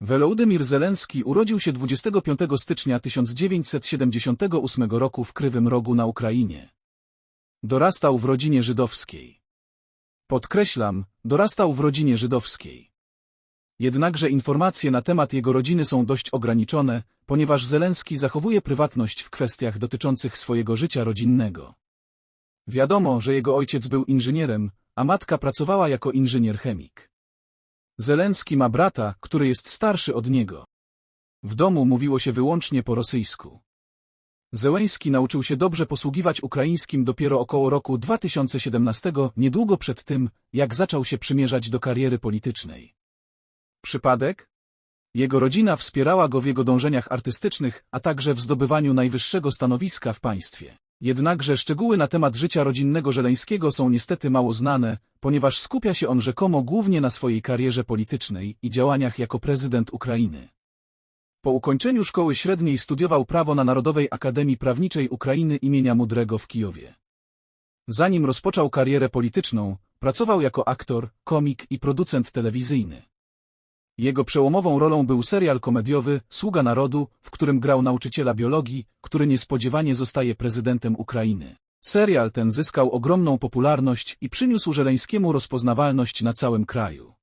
Wołodymir Zelenski urodził się 25 stycznia 1978 roku w Krywym Rogu na Ukrainie. Dorastał w rodzinie żydowskiej. Podkreślam, dorastał w rodzinie żydowskiej. Jednakże informacje na temat jego rodziny są dość ograniczone, ponieważ Zelenski zachowuje prywatność w kwestiach dotyczących swojego życia rodzinnego. Wiadomo, że jego ojciec był inżynierem, a matka pracowała jako inżynier-chemik. Zelenski ma brata, który jest starszy od niego. W domu mówiło się wyłącznie po rosyjsku. Zełeński nauczył się dobrze posługiwać ukraińskim dopiero około roku 2017, niedługo przed tym, jak zaczął się przymierzać do kariery politycznej. Przypadek? Jego rodzina wspierała go w jego dążeniach artystycznych, a także w zdobywaniu najwyższego stanowiska w państwie. Jednakże szczegóły na temat życia rodzinnego Żeleńskiego są niestety mało znane, ponieważ skupia się on rzekomo głównie na swojej karierze politycznej i działaniach jako prezydent Ukrainy. Po ukończeniu szkoły średniej studiował prawo na Narodowej Akademii Prawniczej Ukrainy imienia Mudrego w Kijowie. Zanim rozpoczął karierę polityczną, pracował jako aktor, komik i producent telewizyjny. Jego przełomową rolą był serial komediowy Sługa Narodu, w którym grał nauczyciela biologii, który niespodziewanie zostaje prezydentem Ukrainy. Serial ten zyskał ogromną popularność i przyniósł Żeleńskiemu rozpoznawalność na całym kraju.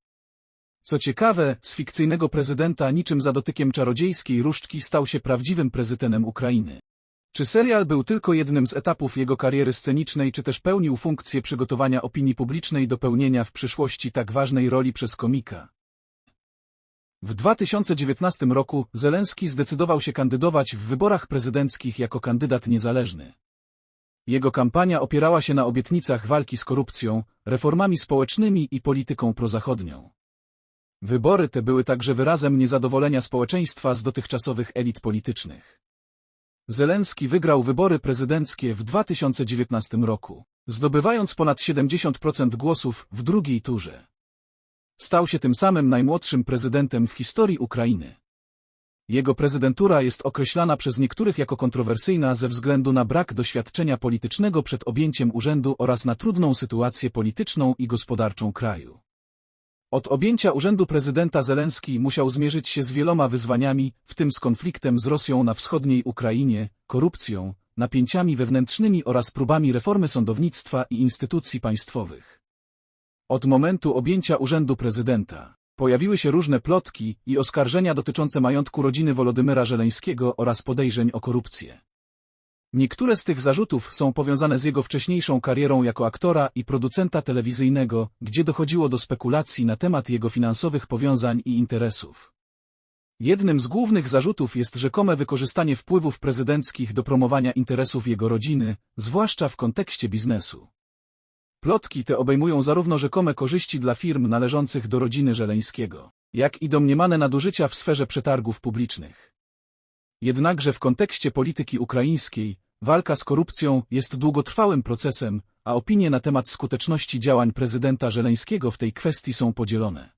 Co ciekawe, z fikcyjnego prezydenta niczym za dotykiem czarodziejskiej różdżki stał się prawdziwym prezydentem Ukrainy. Czy serial był tylko jednym z etapów jego kariery scenicznej, czy też pełnił funkcję przygotowania opinii publicznej do pełnienia w przyszłości tak ważnej roli przez komika? W 2019 roku Zelenski zdecydował się kandydować w wyborach prezydenckich jako kandydat niezależny. Jego kampania opierała się na obietnicach walki z korupcją, reformami społecznymi i polityką prozachodnią. Wybory te były także wyrazem niezadowolenia społeczeństwa z dotychczasowych elit politycznych. Zelenski wygrał wybory prezydenckie w 2019 roku, zdobywając ponad 70% głosów w drugiej turze. Stał się tym samym najmłodszym prezydentem w historii Ukrainy. Jego prezydentura jest określana przez niektórych jako kontrowersyjna ze względu na brak doświadczenia politycznego przed objęciem urzędu oraz na trudną sytuację polityczną i gospodarczą kraju. Od objęcia urzędu prezydenta Zelenski musiał zmierzyć się z wieloma wyzwaniami, w tym z konfliktem z Rosją na wschodniej Ukrainie, korupcją, napięciami wewnętrznymi oraz próbami reformy sądownictwa i instytucji państwowych. Od momentu objęcia urzędu prezydenta pojawiły się różne plotki i oskarżenia dotyczące majątku rodziny Wolodymyra Żeleńskiego oraz podejrzeń o korupcję. Niektóre z tych zarzutów są powiązane z jego wcześniejszą karierą jako aktora i producenta telewizyjnego, gdzie dochodziło do spekulacji na temat jego finansowych powiązań i interesów. Jednym z głównych zarzutów jest rzekome wykorzystanie wpływów prezydenckich do promowania interesów jego rodziny, zwłaszcza w kontekście biznesu. Plotki te obejmują zarówno rzekome korzyści dla firm należących do rodziny Żeleńskiego, jak i domniemane nadużycia w sferze przetargów publicznych. Jednakże w kontekście polityki ukraińskiej, walka z korupcją jest długotrwałym procesem, a opinie na temat skuteczności działań prezydenta Żeleńskiego w tej kwestii są podzielone.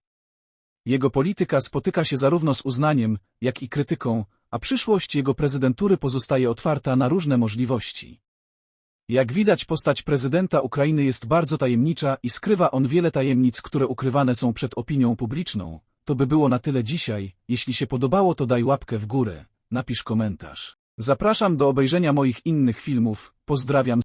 Jego polityka spotyka się zarówno z uznaniem, jak i krytyką, a przyszłość jego prezydentury pozostaje otwarta na różne możliwości. Jak widać postać prezydenta Ukrainy jest bardzo tajemnicza i skrywa on wiele tajemnic, które ukrywane są przed opinią publiczną. To by było na tyle dzisiaj, jeśli się podobało to daj łapkę w górę, napisz komentarz. Zapraszam do obejrzenia moich innych filmów, pozdrawiam.